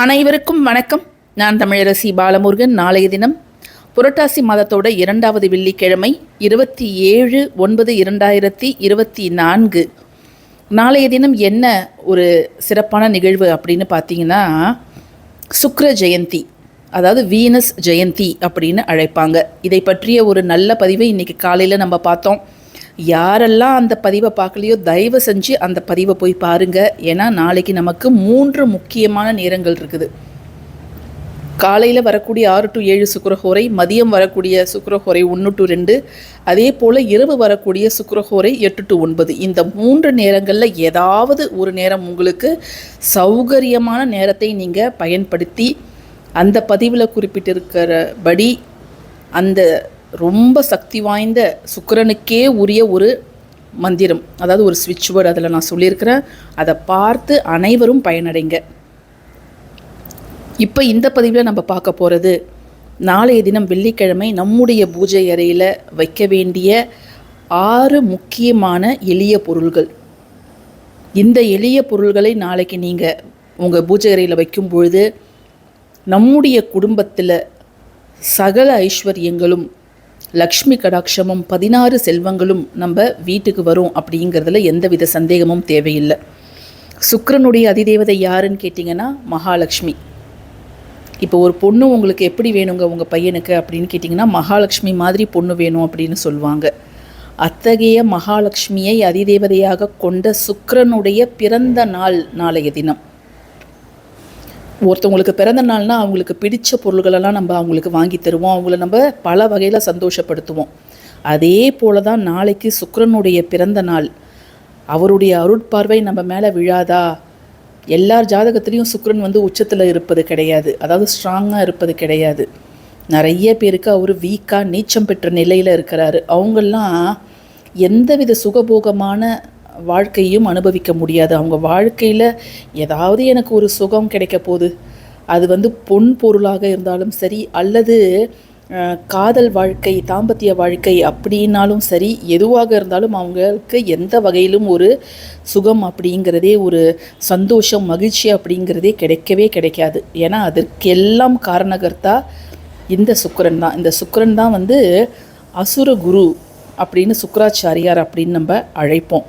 அனைவருக்கும் வணக்கம். நான் தமிழரசி பாலமுருகன். நாளைய தினம் புரட்டாசி மாதத்தோட இரண்டாவது வெள்ளிக்கிழமை இருபத்தி ஏழு ஒன்பது இரண்டாயிரத்தி இருபத்தி நான்கு. நாளைய தினம் என்ன ஒரு சிறப்பான நிகழ்வு அப்படின்னு பார்த்தீங்கன்னா சுக்ர ஜெயந்தி அதாவது வீனஸ் ஜெயந்தி அப்படின்னு அழைப்பாங்க. இதை பற்றிய ஒரு நல்ல பதிவை இன்றைக்கி காலையில் நம்ம பார்த்தோம். யாரெல்லாம் அந்த பதிவை பார்க்கலையோ தயவு செஞ்சு அந்த பதிவை போய் பாருங்கள் ஏன்னா நாளைக்கு நமக்கு மூன்று முக்கியமான நேரங்கள் இருக்குது. காலையில் வரக்கூடிய ஆறு டு ஏழு சுக்கரஹோரை மதியம் வரக்கூடிய சுக்கரஹோரை ஒன்று டு ரெண்டு அதே போல் இரவு வரக்கூடிய சுக்கரஹோரை எட்டு டு ஒன்பது. இந்த மூன்று நேரங்களில் ஏதாவது ஒரு நேரம் உங்களுக்கு சௌகரியமான நேரத்தை நீங்கள் பயன்படுத்தி அந்த பதிவில் குறிப்பிட்டிருக்கிறபடி அந்த ரொம்ப சக்தி வாய்ந்த சுக்கிரனுக்கே உரிய ஒரு மந்திரம். அதாவது ஒரு ஸ்விட்ச் வேர்டு அதில் நான் சொல்லியிருக்கிறேன். அதை பார்த்து அனைவரும் பயனடைங்க. இப்போ இந்த பதிவில் நம்ம பார்க்க போகிறது நாளைய தினம் வெள்ளிக்கிழமை நம்முடைய பூஜை அறையில் வைக்க வேண்டிய ஆறு முக்கியமான எளிய பொருள்கள். இந்த எளிய பொருள்களை நாளைக்கு நீங்கள் உங்கள் பூஜை அறையில் வைக்கும் பொழுது நம்முடைய குடும்பத்தில் சகல ஐஸ்வர்யங்களும் லக்ஷ்மி கடாட்சமும் பதினாறு செல்வங்களும் நம்ம வீட்டுக்கு வரும் அப்படிங்கிறதுல எந்தவித சந்தேகமும் தேவையில்லை. சுக்கரனுடைய அதிதேவதை யாருன்னு கேட்டிங்கன்னா மகாலட்சுமி இப்போ ஒரு பொண்ணு உங்களுக்கு எப்படி வேணுங்க உங்கள் பையனுக்கு அப்படின்னு கேட்டிங்கன்னா மகாலட்சுமி மாதிரி பொண்ணு வேணும் அப்படின்னு சொல்லுவாங்க. அத்தகைய மகாலட்சுமியை அதிதேவதையாக கொண்ட சுக்கரனுடைய பிறந்த நாள் நாளைய தினம். ஒருத்தவங்களுக்கு பிறந்த நாள்னா அவங்களுக்கு பிடித்த பொருள்களெல்லாம் நம்ம அவங்களுக்கு வாங்கி தருவோம். அவங்கள நம்ம பல வகையில் சந்தோஷப்படுத்துவோம். அதே போல தான் நாளைக்கு சுக்கரனுடைய பிறந்த நாள். அவருடைய அருட்பார்வை நம்ம மேலே விழாதா? எல்லார் ஜாதகத்துலேயும் சுக்கரன் வந்து உச்சத்தில் இருப்பது கிடையாது. அதாவது ஸ்ட்ராங்காக இருப்பது கிடையாது. நிறைய பேருக்கு அவர் வீக்காக நீச்சம் பெற்ற நிலையில் இருக்கிறாரு. அவங்கெல்லாம் எந்தவித சுகபோகமான வாழ்க்கையும் அனுபவிக்க முடியாது. அவங்க வாழ்க்கையில் ஏதாவது எனக்கு ஒரு சுகம் கிடைக்க போகுது அது வந்து பொன் பொருளாக இருந்தாலும் சரி அல்லது காதல் வாழ்க்கை தாம்பத்திய வாழ்க்கை அப்படின்னாலும் சரி எதுவாக இருந்தாலும் அவங்களுக்கு எந்த வகையிலும் ஒரு சுகம் அப்படிங்கிறதே ஒரு சந்தோஷம் மகிழ்ச்சி அப்படிங்கிறதே கிடைக்கவே கிடைக்காது. ஏன்னா அதற்கெல்லாம் காரணகர்த்தா இந்த சுக்கரன் தான். இந்த சுக்கிரன் தான் வந்து அசுர குரு அப்படின்னு சுக்கராச்சாரியார் அப்படின்னு நம்ம அழைப்போம்.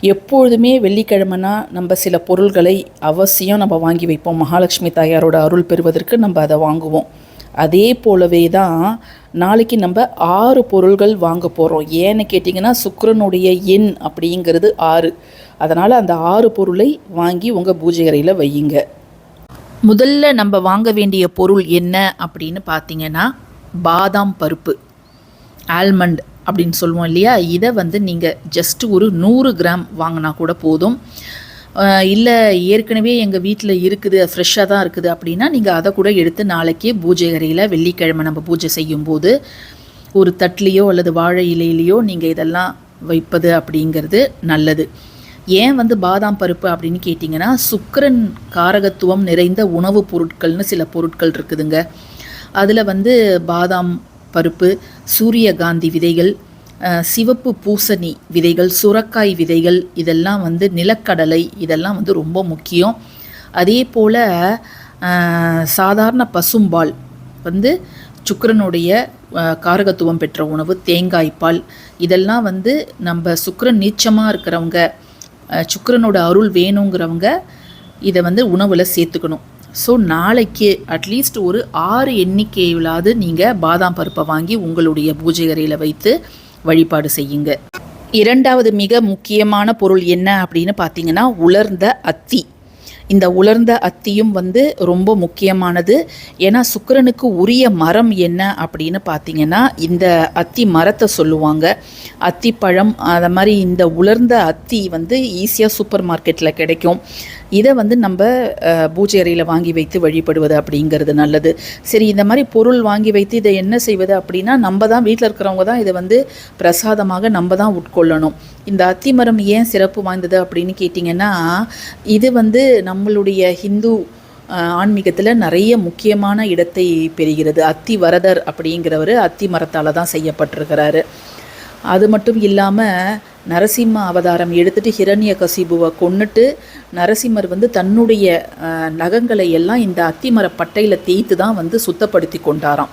எப்பொழுதுமே வெள்ளிக்கிழமைனா நம்ம சில பொருள்களை அவசியம் நம்ம வாங்கி வைப்போம். மகாலட்சுமி தாயாரோட அருள் பெறுவதற்கு நம்ம அதை வாங்குவோம். அதே போலவே தான் நாளைக்கு நம்ம ஆறு பொருள்கள் வாங்க போகிறோம் ஏன்னு கேட்டிங்கன்னா சுக்கிரனுடைய எண் அப்படிங்கிறது ஆறு. அதனால் அந்த ஆறு பொருளை வாங்கி உங்கள் பூஜை அறையில் வையுங்க. முதல்ல நம்ம வாங்க வேண்டிய பொருள் என்ன அப்படின்னு பார்த்தீங்கன்னா பாதாம் பருப்பு ஆல்மண்ட். அப்படின்னு சொல்லுவோம் இல்லையா? இதை வந்து நீங்கள் ஜஸ்ட் ஒரு நூறு கிராம் வாங்கினா கூட போதும். இல்லை ஏற்கனவே எங்கள் வீட்டில் இருக்குது ஃப்ரெஷ்ஷாக தான் இருக்குது அப்படின்னா நீங்கள் அதை கூட எடுத்து நாளைக்கே பூஜை அறையில் வெள்ளிக்கிழமை நம்ம பூஜை செய்யும்போது ஒரு தட்லேயோ அல்லது வாழை இலையிலையோ நீங்கள் இதெல்லாம் வைப்பது அப்படிங்கிறது நல்லது. ஏன் வந்து பாதாம் பருப்பு அப்படின்னு கேட்டிங்கன்னா சுக்கரன் காரகத்துவம் நிறைந்த உணவுப் பொருட்கள்னு சில பொருட்கள் இருக்குதுங்க. அதில் வந்து பாதாம் பருப்பு சூரியகாந்தி விதைகள் சிவப்பு பூசணி விதைகள் சுரக்காய் விதைகள் இதெல்லாம் வந்து நிலக்கடலை இதெல்லாம் வந்து ரொம்ப முக்கியம். அதே போல் சாதாரண பசும்பால் வந்து சுக்கரனுடைய காரகத்துவம் பெற்ற உணவு தேங்காய்ப்பால் இதெல்லாம் வந்து நம்ம சுக்கரன் நீச்சமாக இருக்கிறவங்க சுக்கரனோட அருள் வேணுங்கிறவங்க இதை வந்து உணவில் சேர்த்துக்கணும். ஸோ நாளைக்கு அட்லீஸ்ட் ஒரு ஆறு எண்ணிக்கையிலாவது நீங்கள் பாதாம் பருப்பை வாங்கி உங்களுடைய பூஜை அறையில் வைத்து வழிபாடு செய்யுங்க. இரண்டாவது மிக முக்கியமான பொருள் என்ன அப்படின்னு பார்த்தீங்கன்னா உலர்ந்த அத்தி. இந்த உலர்ந்த அத்தியும் வந்து ரொம்ப முக்கியமானது. ஏன்னா சுக்கிரனுக்கு உரிய மரம் என்ன அப்படின்னு பார்த்தீங்கன்னா இந்த அத்தி மரத்தை சொல்லுவாங்க. அத்தி பழம் அதை மாதிரி இந்த உலர்ந்த அத்தி வந்து ஈஸியாக சூப்பர் மார்க்கெட்டில் கிடைக்கும். இதை வந்து நம்ம பூஜை அறையில் வாங்கி வைத்து வழிபடுவது அப்படிங்கிறது நல்லது. சரி இந்த மாதிரி பொருள் வாங்கி வைத்து இதை என்ன செய்வது அப்படின்னா நம்ம தான் வீட்டில் இருக்கிறவங்க தான் இதை வந்து பிரசாதமாக நம்ம தான் உட்கொள்ளணும். இந்த அத்திமரம் ஏன் சிறப்பு வாய்ந்தது அப்படின்னு கேட்டிங்கன்னா இது வந்து நம்மளுடைய ஹிந்து ஆன்மீகத்தில் நிறைய முக்கியமான இடத்தை பெறுகிறது. அத்தி வரதர் அப்படிங்கிறவர் அத்தி மரத்தால் தான் செய்யப்பட்டிருக்கிறாரு. அது மட்டும் இல்லாமல் நரசிம்ம அவதாரம் எடுத்துட்டு ஹிரண்ய கசிபுவை கொன்னுட்டு நரசிம்மர் வந்து தன்னுடைய நகங்களை எல்லாம் இந்த அத்திமர பட்டையில் தேய்த்து தான் வந்து சுத்தப்படுத்தி கொண்டாராம்.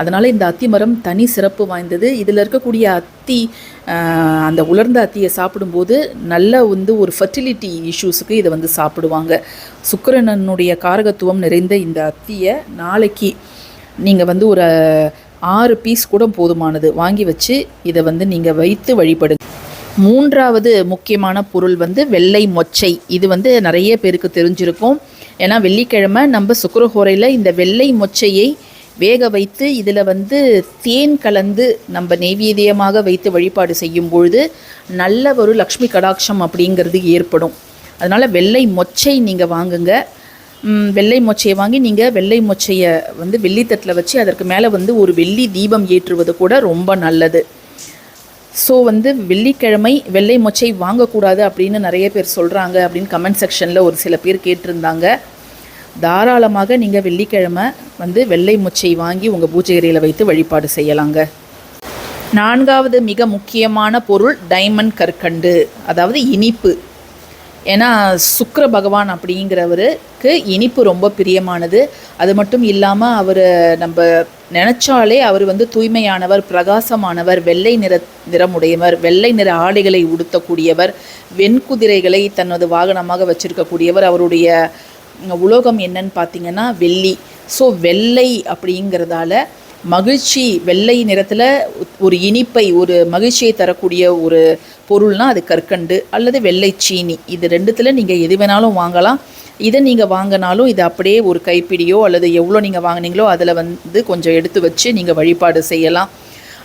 அதனால் இந்த அத்தி மரம் தனி சிறப்பு வாய்ந்தது. இதில் இருக்கக்கூடிய அத்தி அந்த உலர்ந்த அத்தியை சாப்பிடும்போது நல்ல வந்து ஒரு ஃபர்டிலிட்டி இஷ்யூஸுக்கு இதை வந்து சாப்பிடுவாங்க. சுக்கரனனுடைய காரகத்துவம் நிறைந்த இந்த அத்தியை நாளைக்கு நீங்கள் வந்து ஒரு ஆறு பீஸ் கூட போதுமானது. வாங்கி வச்சு இதை வந்து நீங்கள் வைத்து வழிபடுங்க. மூன்றாவது முக்கியமான பொருள் வந்து வெள்ளை மொச்சை. இது வந்து நிறைய பேருக்கு தெரிஞ்சிருக்கும். ஏன்னா வெள்ளிக்கிழமை நம்ம சுக்கரஹோரையில் இந்த வெள்ளை மொச்சையை வேக வைத்து இதில் வந்து தேன் கலந்து நம்ம நெய்வேதியமாக வைத்து வழிபாடு செய்யும் பொழுது நல்ல ஒரு லக்ஷ்மி கடாட்சம் அப்படிங்கிறது ஏற்படும். அதனால் வெள்ளை மொச்சை நீங்கள் வாங்குங்க. வெள்ளை மொச்சையை வாங்கி நீங்கள் வெள்ளை மொச்சையை வந்து வெள்ளித்தட்டில் வச்சு அதற்கு மேலே வந்து ஒரு வெள்ளி தீபம் ஏற்றுவது கூட ரொம்ப நல்லது. ஸோ வந்து வெள்ளிக்கிழமை வெள்ளை மொச்சை வாங்கக்கூடாது அப்படின்னு நிறைய பேர் சொல்கிறாங்க அப்படின்னு கமெண்ட் செக்ஷனில் ஒரு சில பேர் கேட்டிருந்தாங்க. தாராளமாக நீங்கள் வெள்ளிக்கிழமை வந்து வெள்ளை முச்சை வாங்கி உங்கள் பூஜை அறையில் வைத்து வழிபாடு செய்யலாங்க. நான்காவது மிக முக்கியமான பொருள் டைமண்ட் கற்கண்டு அதாவது இனிப்பு. ஏன்னா சுக்கர பகவான் அப்படிங்கிறவருக்கு இனிப்பு ரொம்ப பிரியமானது. அது மட்டும் இல்லாமல் அவர் நம்ம நினச்சாலே அவர் வந்து தூய்மையானவர் பிரகாசமானவர் வெள்ளை நிற நிறமுடையவர் வெள்ளை நிற ஆடைகளை உடுத்தக்கூடியவர் வெண்குதிரைகளை தனது வாகனமாக வச்சிருக்கக்கூடியவர் அவருடைய உலோகம் என்னன்னு பார்த்தீங்கன்னா வெள்ளி. ஸோ வெள்ளை அப்படிங்கிறதால மகிழ்ச்சி வெள்ளை நிறத்தில் ஒரு இனிப்பை ஒரு மகிழ்ச்சியை தரக்கூடிய ஒரு பொருள்னால் அது கற்கண்டு அல்லது வெள்ளை சீனி. இது ரெண்டுத்தில் நீங்கள் எது வேணாலும் வாங்கலாம். இதை நீங்கள் வாங்கினாலும் இது அப்படியே ஒரு கைப்பிடியோ அல்லது எவ்வளோ நீங்கள் வாங்கினீங்களோ அதில் வந்து கொஞ்சம் எடுத்து வச்சு நீங்கள் வழிபாடு செய்யலாம்.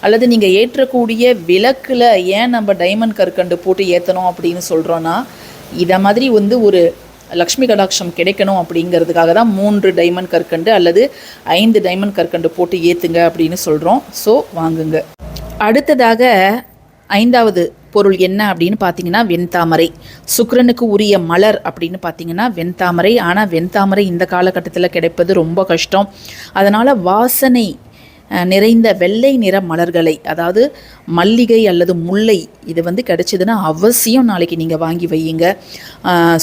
அல்லது நீங்கள் ஏற்றக்கூடிய விளக்கில் ஏன் நம்ம டைமண்ட் கற்கண்டு போட்டு ஏற்றணும் அப்படின்னு சொல்கிறோன்னா இதை மாதிரி வந்து ஒரு லக்ஷ்மி கடாட்சம் கிடைக்கணும் அப்படிங்கிறதுக்காக தான் மூன்று டைமண்ட் கற்கண்டு அல்லது ஐந்து டைமண்ட் கற்கண்டு போட்டு ஏற்றுங்க அப்படின்னு சொல்கிறோம் ஸோ வாங்குங்க. அடுத்ததாக ஐந்தாவது பொருள் என்ன அப்படின்னு பார்த்தீங்கன்னா வெண்தாமரை. சுக்கரனுக்கு உரிய மலர் அப்படின்னு பார்த்தீங்கன்னா வெண்தாமரை. ஆனால் வெண்தாமரை இந்த காலகட்டத்தில் கிடைப்பது ரொம்ப கஷ்டம். அதனால் வாசனை நிறைந்த வெள்ளை நிற மலர்களை அதாவது மல்லிகை அல்லது முல்லை இது வந்து கிடச்சிதுன்னா அவசியம் நாளைக்கு நீங்கள் வாங்கி வையுங்க.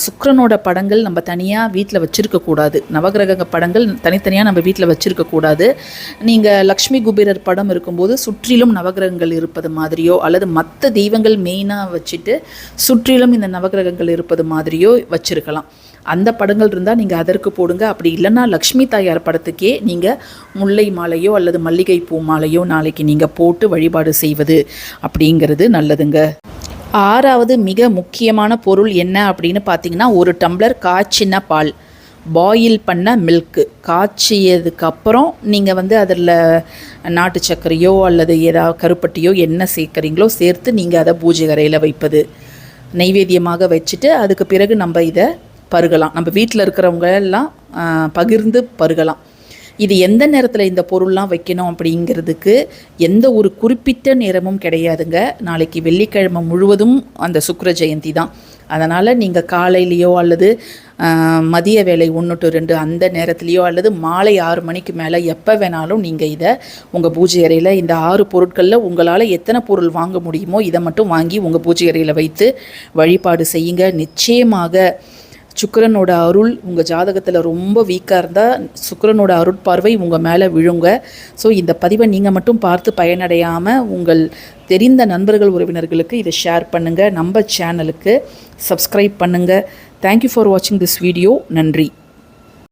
சுக்கரனோட சுக்கிரனோட படங்கள் நம்ம தனியாக வீட்டில் வச்சுருக்கக்கூடாது நவகிரக படங்கள் தனித்தனியாக நம்ம வீட்டில் வச்சுருக்கக்கூடாது நீங்கள் லக்ஷ்மி குபேரர் படம் இருக்கும்போது சுற்றிலும் நவகிரகங்கள் இருப்பது மாதிரியோ அல்லது மற்ற தெய்வங்கள் மெயினாக வச்சுட்டு சுற்றிலும் இந்த நவகிரகங்கள் இருப்பது மாதிரியோ வச்சுருக்கலாம். அந்த படங்கள் இருந்தால் நீங்கள் அதற்கு போடுங்க. அப்படி இல்லைன்னா லக்ஷ்மி தாயார் படத்துக்கே நீங்கள் முல்லை மாலையோ அல்லது மல்லிகை பூ மாலையோ நாளைக்கு நீங்கள் போட்டு வழிபாடு செய்வது அப்படிங்கிறது நல்லதுங்க. ஆறாவது மிக முக்கியமான பொருள் என்ன அப்படின்னு பார்த்தீங்கன்னா ஒரு டம்ளர் காய்ச்சின பால். பாயில் பண்ண மில்க்கு காய்ச்சியதுக்கப்புறம் நீங்கள் வந்து அதில் நாட்டு சர்க்கரையோ அல்லது ஏதாவது கருப்பட்டியோ என்ன சேர்க்குறீங்களோ சேர்த்து நீங்கள் அதை பூஜை கரையில் வைப்பது. நைவேத்தியமாக வச்சுட்டு அதுக்கு பிறகு நம்ம இதை பருகலாம். நம்ம வீட்டில் இருக்கிறவங்க எல்லாம் பகிர்ந்து பருகலாம். இது எந்த நேரத்தில் இந்த பொருள்லாம் வைக்கணும் அப்படிங்கிறதுக்கு எந்த ஒரு குறிப்பிட்ட நேரமும் கிடையாதுங்க. நாளைக்கு வெள்ளிக்கிழமை முழுவதும் அந்த சுக்கர ஜெயந்தி தான். அதனால் நீங்கள் காலையிலேயோ அல்லது மதிய வேலை ஒன்று டு ரெண்டு அந்த நேரத்துலையோ அல்லது மாலை ஆறு மணிக்கு மேலே எப்போ வேணாலும் நீங்கள் இதை உங்கள் பூஜை அறையில் இந்த ஆறு பொருட்களில் உங்களால் எத்தனை பொருள் வாங்க முடியுமோ இதை மட்டும் வாங்கி உங்கள் பூஜை அறையில் வைத்து வழிபாடு செய்யுங்க. நிச்சயமாக சுக்கரனோட அருள் உங்கள் ஜாதகத்தில் ரொம்ப வீக்காக இருந்தால் சுக்கரனோட அருட்பார்வை உங்கள் மேலே விழுங்க. ஸோ இந்த பதிவை நீங்கள் மட்டும் பார்த்து பயனடையாமல் உங்கள் தெரிந்த நண்பர்கள் உறவினர்களுக்கு இதை ஷேர் பண்ணுங்கள் நம்ம சேனலுக்கு சப்ஸ்கிரைப் பண்ணுங்கள் தேங்க்யூ ஃபார் வாட்சிங் திஸ் வீடியோ நன்றி.